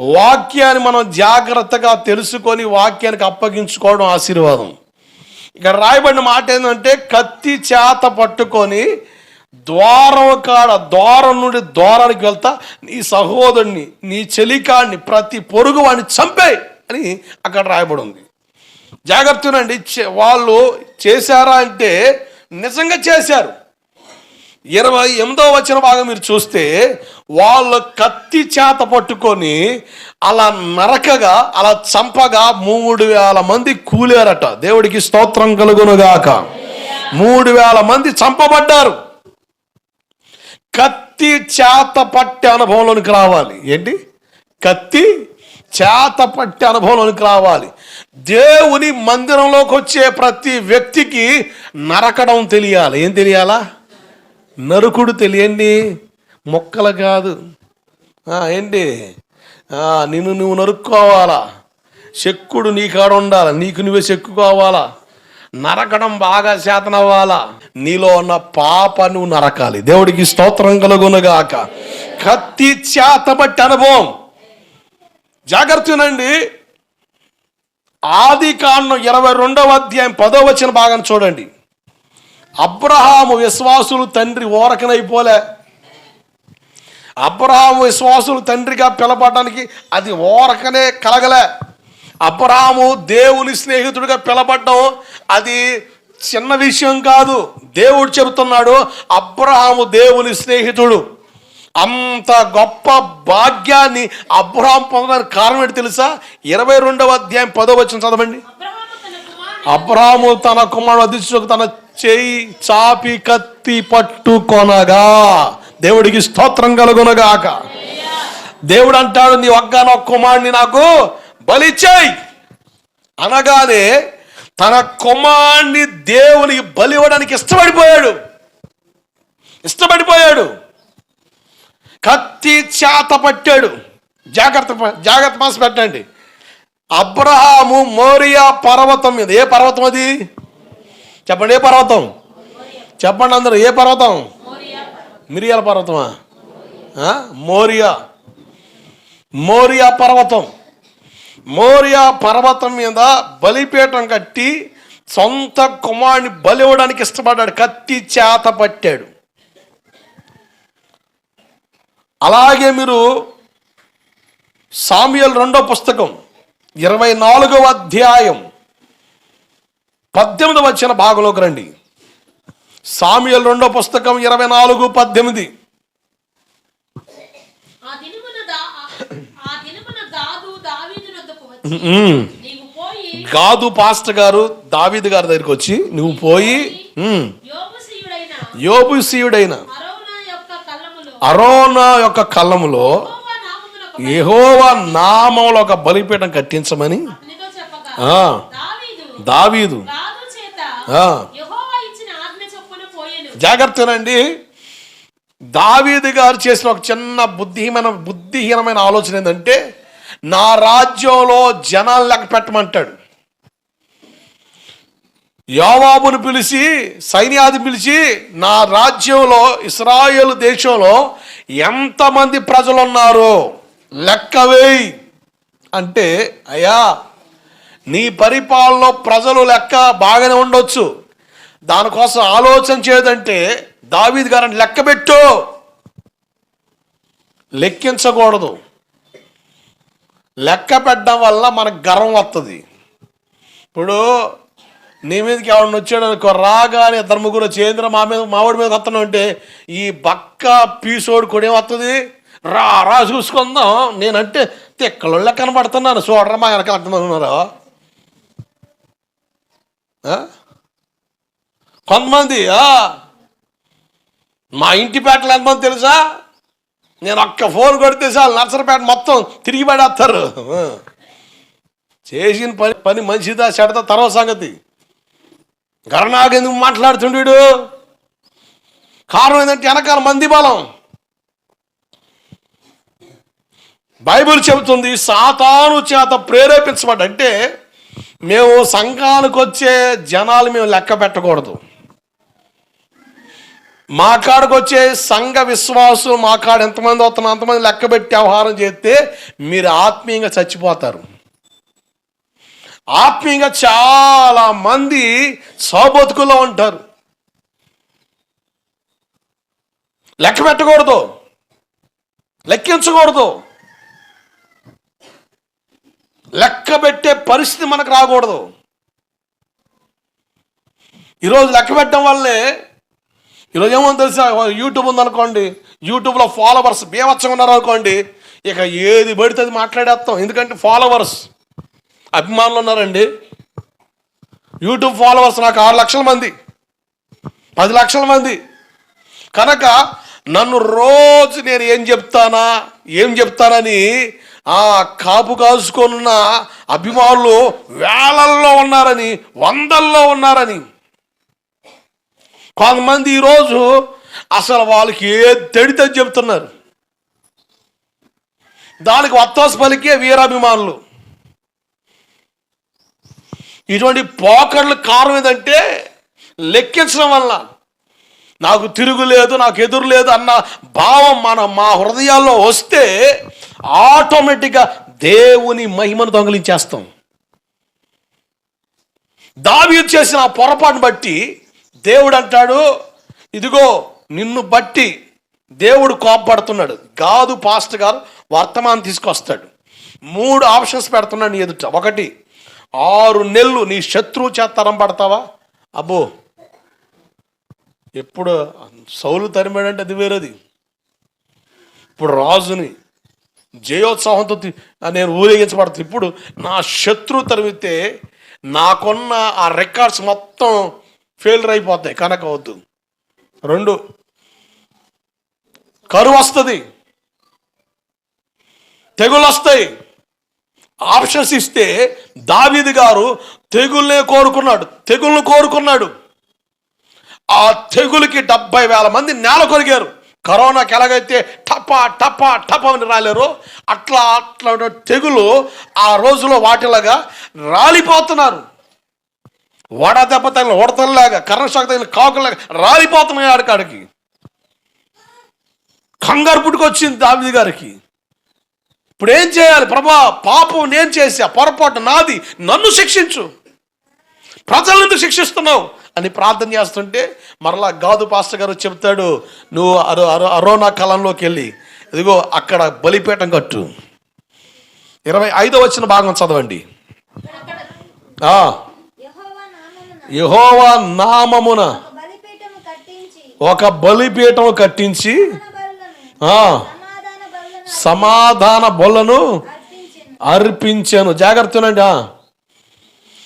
వాక్యాన్ని మనం జాగ్రత్తగా తెలుసుకొని వాక్యానికి అప్పగించుకోవడం ఆశీర్వాదం. ఇక్కడ రాయబడిన మాట ఏంటంటే కత్తి చేత పట్టుకొని ద్వారం కాడ ద్వారం నుండి ద్వారానికి వెళ్తా నీ సహోదరుని నీ చెలికాడిని ప్రతి పొరుగు వాడిని చంపే అని అక్కడ రాయబడి ఉంది. జాగ్రత్తనండి చే- వాళ్ళు చేశారా అంటే నిజంగా చేశారు. ఇరవై ఎనిమిదో వచ్చిన భాగం మీరు చూస్తే వాళ్ళు కత్తి చేత పట్టుకొని అలా నరకగా అలా చంపగా మూడు వేల మంది కూలారట. దేవుడికి స్తోత్రం కలుగునుగాక. మూడు వేల మంది చంపబడ్డారు. కత్తి చేత పట్టే అనుభవంలోనికి రావాలి. ఏంటి? కత్తి చేత పట్టే అనుభవంలోనికి రావాలి. దేవుని మందిరంలోకి వచ్చే ప్రతి వ్యక్తికి నరకడం తెలియాలి. ఏం తెలియాలా? నరుకుడు తెలియండి. మొక్కలు కాదు. ఏంటి? నిన్ను నువ్వు నరుక్కోవాలా? చెక్కుడు నీ కాడ ఉండాలి? నీకు నువ్వే చెక్కుకోవాలా నరకడం బాగా శాతనవ్వాలా నీలో ఉన్న పాప నువ్వు నరకాలి. దేవుడికి స్తోత్రం కలుగునుగాక. కత్తి చేతబట్టి అనుభవం. జాగ్రత్తనండి ఆది కాండం ఇరవై రెండవ అధ్యాయం పదో వచ్చిన భాగం చూడండి. అబ్రహాము విశ్వాసులు తండ్రి ఓరకనైపోలే అబ్రహాము విశ్వాసులు తండ్రిగా పిలబడడానికి అది ఓరకనే కలగలే. అబ్రహాము దేవుని స్నేహితుడిగా పిలబడ్డం అది చిన్న విషయం కాదు. దేవుడు చెబుతున్నాడు అబ్రహాము దేవుని స్నేహితుడు. అంత గొప్ప భాగ్యాన్ని అబ్రహాం పొందడానికి కారణం ఏంటి తెలుసా? ఇరవై రెండవ అధ్యాయం పదో వచ్చిన చదవండి. అబ్రహాము తన కుమారుడు. అదిశకు తన చేయి చాపి కత్తి పట్టుకొనగా దేవుడికి స్తోత్రం కలుగునగాక. దేవుడు అంటాడు నీ ఒక్కన కుమారుని నాకు బలిచేయి అనగానే తన కుమారుని దేవునికి బలి ఇవ్వడానికి ఇష్టపడిపోయాడు. ఇష్టపడిపోయాడు. కత్తి చేత పట్టాడు. జాగ్రత్త జాగ్రత్త మాస పెట్టండి. అబ్రహాము మోరియా పర్వతం మీద ఏ పర్వతం అది? చెప్పండి ఏ పర్వతం? చెప్పండి అందరూ ఏ పర్వతం? మిరియాల పర్వతమా? మోరియా. మోరియా పర్వతం. మోరియా పర్వతం మీద బలిపీఠం కట్టి సొంత కుమారుని బలి ఇవ్వడానికి ఇష్టపడ్డాడు కత్తి చేత పట్టాడు. అలాగే మీరు సామ్యుల్ రెండో పుస్తకం ఇరవై నాలుగవ అధ్యాయం పద్దెనిమిది వచ్చిన భాగంలోకి రండి. సామ్యుయల్ రెండో పుస్తకం ఇరవై నాలుగు పద్దెనిమిది. గాదు పాస్టర్ గారు దావీదు గారి దగ్గరికి వచ్చి నువ్వు పోయి యోబుసీయుడైన అరోనా యొక్క కళ్ళములో యెహోవా యెహోవా నామంలో ఒక బలిపీఠం కట్టించమని దావీదు. జాగ్రత్తనండి దావీదు గారు చేసిన ఒక చిన్న బుద్ధిహీనమైన బుద్ధిహీనమైన ఆలోచన ఏంటంటే నా రాజ్యంలో జనాలు లెక్క పెట్టమంటాడు. యోవాబును పిలిచి సైన్యాది పిలిచి నా రాజ్యంలో ఇస్రాయేల్ దేశంలో ఎంతమంది ప్రజలు ఉన్నారు లెక్క వేయి. అంటే అయ్యా నీ పరిపాలనలో ప్రజలు లెక్క బాగానే ఉండొచ్చు. దానికోసం ఆలోచన చేయదంటే దావీద్ గారిని లెక్క పెట్టు. లెక్కించకూడదు. లెక్క పెట్టడం వల్ల మనకు గర్వం వస్తుంది ఇప్పుడు నీ మీదకి ఎవరిని వచ్చాడు అనుకో రాగానే ఇద్దరు ముగ్గురు చేంద్ర మా మీద మావాడి మీద వస్తున్నావు? అంటే ఈ బక్క పీసోడు కూడా వస్తుంది రా రా చూసుకుందాం. నేనంటే తిక్కలు కనబడుతున్నాను. చూడరా మా వెనకాల అర్థమవుతున్నారా? కొంతమంది మా ఇంటి పేటలు ఎంతమంది తెలుసా? నేను ఒక్క ఫోన్ కొడితే చాలు నర్సరపేట మొత్తం తిరిగి పడేస్తారు. చేసిన పని పని మంచిదా చెడతా తర్వాత సంగతి. గరణాకు ఎందుకు మాట్లాడుతుండీడు కారణం ఏంటంటే వెనకాల మంది బలం బైబిల్ చెబుతుంది సాతాను చేత ప్రేరేపించబడ్డ అంటే మేము సంఘానికి వచ్చే జనాలు మేము లెక్క పెట్టకూడదు. మా కాడికి వచ్చే సంఘ విశ్వాసం మా కాడ ఎంతమంది వస్తున్నా అంతమంది లెక్క పెట్టి వ్యవహారం చేస్తే మీరు ఆత్మీయంగా చచ్చిపోతారు. ఆత్మీయంగా చాలా మంది సౌబతుకుల్లో ఉంటారు. లెక్క పెట్టకూడదు. లెక్కించకూడదు. లెక్క పెట్టే పరిస్థితి మనకు రాకూడదు. ఈరోజు లెక్క పెట్టడం వల్లే ఈరోజు ఏమో తెలిసిన యూట్యూబ్ ఉందనుకోండి యూట్యూబ్లో ఫాలోవర్స్ బీభత్సంగా ఉన్నారు అనుకోండి ఇక ఏది పడితే అది మాట్లాడేస్తాం. ఎందుకంటే ఫాలోవర్స్ అభిమానులు ఉన్నారండి. యూట్యూబ్ ఫాలోవర్స్ నాకు ఆరు లక్షల మంది పది లక్షల మంది. కనుక నన్ను రోజు నేను ఏం చెప్తానా ఏం చెప్తానని ఆ కాపు కాసుకొనున్న అభిమానులు వేలల్లో ఉన్నారని వందల్లో ఉన్నారని. కొంతమంది ఈరోజు అసలు వాళ్ళకి ఏ తెడితే చెప్తున్నారు దానికి వత్తాసు పలికే వీరాభిమానులు. ఇటువంటి పోకర్లు కారణం ఏంటంటే లెక్కించడం వల్ల నాకు తిరుగు లేదు నాకు ఎదురు లేదు అన్న భావం మన మా హృదయాల్లో వస్తే ఆటోమేటిక్గా దేవుని మహిమను దొంగలించేస్తాం. దావి చేసిన ఆ పొరపాటును బట్టి దేవుడు అంటాడు ఇదిగో నిన్ను బట్టి దేవుడు కోపడుతున్నాడు గాదు పాస్ట్ గారు వర్తమానం తీసుకొస్తాడు. మూడు ఆప్షన్స్ పెడుతున్నాడు నీ ఎదుట. ఒకటి ఆరు నెలలు నీ శత్రువు చేత తరం పడతావా అబ్బో ఎప్పుడు సౌలు తరిమాడంటే అది వేరేది. ఇప్పుడు రాజుని జయోత్సాహంతో నేను ఊరేగించబడుతుంది ఇప్పుడు నా శత్రువు తరిమితే నాకున్న ఆ రికార్డ్స్ మొత్తం ఫెయిల్యూర్ అయిపోతాయి కనుక అవద్దు రెండు కరువు వస్తుంది. తెగులు వస్తాయి. ఆప్షన్స్ ఇస్తే దావీది గారు తెగుల్నే కోరుకున్నాడు తెగుల్ని కోరుకున్నాడు. ఆ తెగులకి డెబ్బై వేల మంది నేల కొరిగారు. కరోనాకి ఎలాగైతే టపా టపా టప అని రాలేరు అట్లా అట్లా తెగులు ఆ రోజులో వాటిలాగా రాలిపోతున్నారు. వడ దెబ్బ తగిన ఉడతల్లాగా కరెంట్ షాక్ తగిన కాకులాగా రాలిపోతున్నాయి ఆడికాడికి కంగారు పుట్టుకొచ్చింది దావిది గారికి. ఇప్పుడు ఏం చేయాలి ప్రభా? పాపం నేను చేసా పొరపాటు నాది. నన్ను శిక్షించు. ప్రజలను శిక్షిస్తున్నావు? అని ప్రార్థన చేస్తుంటే మరలా గాదు పాస్టర్ గారు చెప్తాడు నువ్వు అరో అరో అరోనా కాలంలోకి వెళ్ళి ఇదిగో అక్కడ బలిపీఠం కట్టు. ఇరవై ఐదో వచ్చిన భాగం చదవండి. యహోవా నామమున ఒక కట్టించి బలిపీఠం కట్టించి సమాధాన బలులను బొలను అర్పించాను జాగ్రత్తనండి ఆ.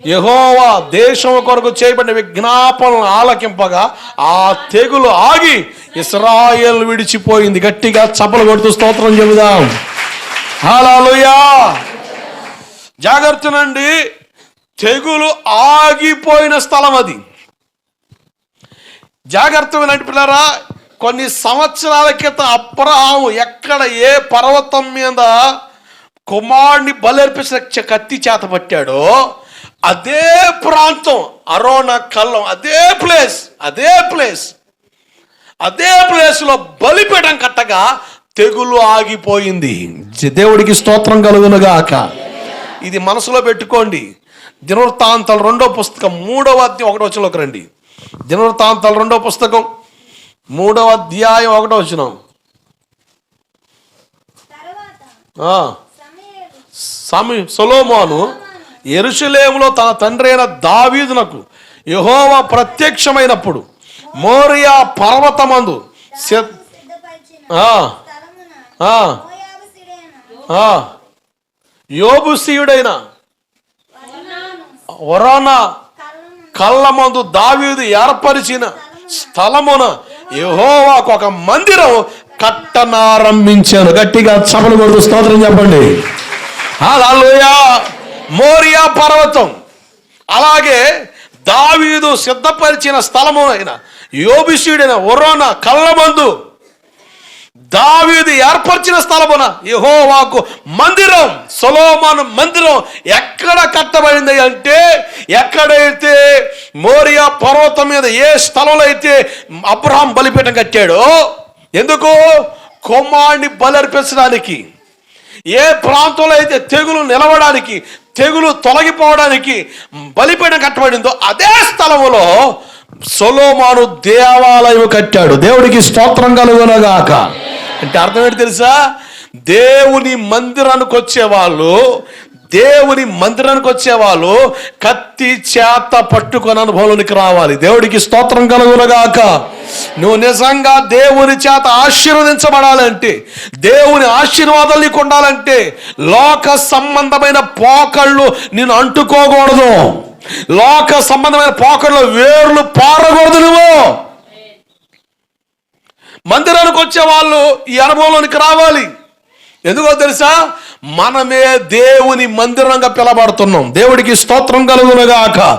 యహోవా దేశం కొరకు చేయబడిన విజ్ఞాపనలు ఆలకింపగా ఆ తెగులు ఆగి ఇస్రాయేల్ విడిచిపోయింది. గట్టిగా చప్పలు కొడుతూ స్తోత్రం చెబుదాం. హాలూయా జాగ్రత్తనండి తెగులు ఆగిపోయిన స్థలం అది. జాగ్రత్త వినండి పిల్లరా. కొన్ని సంవత్సరాల క్రితం అబ్రహాము ఎక్కడ ఏ పర్వతం మీద కుమారుని బలర్పించిన కత్తి చేత పట్టాడో అదే ప్రాంతం అరోనా కల్లం అదే ప్లేస్ అదే ప్లేస్. అదే ప్లేస్లో బలిపీఠం కట్టగా తెగులు ఆగిపోయింది. దేవుడికి స్తోత్రం కలుగునుగాక. ఇది మనసులో పెట్టుకోండి. దినవృత్తాంతాలు రెండో పుస్తకం మూడవ అధ్యాయం ఒకటో వచ్చినలోకి రండి. దినవృత్తాంతాలు రెండో పుస్తకం మూడవ అధ్యాయం ఒకటో వచ్చిన సమీ సొలోమోను ఎరుషలేములో తన తండ్రి అయిన దావీదునకు యెహోవా ప్రత్యక్షమైనప్పుడు మోరియా పర్వతమందు యోబుసీయుడైన వరానా కళ్ళను కళ్ళమందు దావీదు ఏర్పరిచిన స్థలమున యెహోవాకు ఒక మందిరం కట్టనారంభించాను. గట్టిగా చపలు కొడుతూ స్తోత్రం చెప్పండి. హల్లెలూయా. మోరియా పర్వతం. అలాగే దావీదు సిద్ధపరిచిన స్థలము అయిన యోబిషుడైన ఒరోన కళ్ళమందు దావీదు ఏర్పరిచిన స్థలమున యెహోవాకు మందిరం సొలోమాను మందిరం ఎక్కడ కట్టబడింది అంటే ఎక్కడైతే మోరియా పర్వతం మీద ఏ స్థలంలో అయితే అబ్రహాం బలిపీఠం కట్టాడో ఎందుకు? కుమారుని బలర్పించడానికి. ఏ ప్రాంతంలో అయితే తెగులు నిలవడానికి తెగులు తొలగిపోవడానికి బలిపీఠం కట్టబడిందో అదే స్థలములో సొలోమాను దేవాలయం కట్టాడు. దేవుడికి స్తోత్రం కలుగునగాక. అంటే అర్థం ఏంటి తెలుసా? దేవుని మందిరానికి వచ్చే వాళ్ళు దేవుని మందిరానికి వచ్చేవాళ్ళు కత్తి చేత పట్టుకొని అనుభవంలోనికి రావాలి. దేవుడికి స్తోత్రం కలుగునగాక. నువ్వు నిజంగా దేవుని చేత ఆశీర్వదించబడాలంటే దేవుని ఆశీర్వాదాలు నీకు ఉండాలంటే లోక సంబంధమైన పోకళ్ళు నేను అంటుకోకూడదు. లోక సంబంధమైన పోకళ్ళు వేర్లు పారకూడదు నువ్వు. మందిరానికి వచ్చే వాళ్ళు ఈ అనుభవంలోనికి రావాలి. ఎందుకో తెలుసా? మనమే దేవుని మందిరంగా పిలబడుతున్నాం. దేవుడికి స్తోత్రం కలుగునుగాక.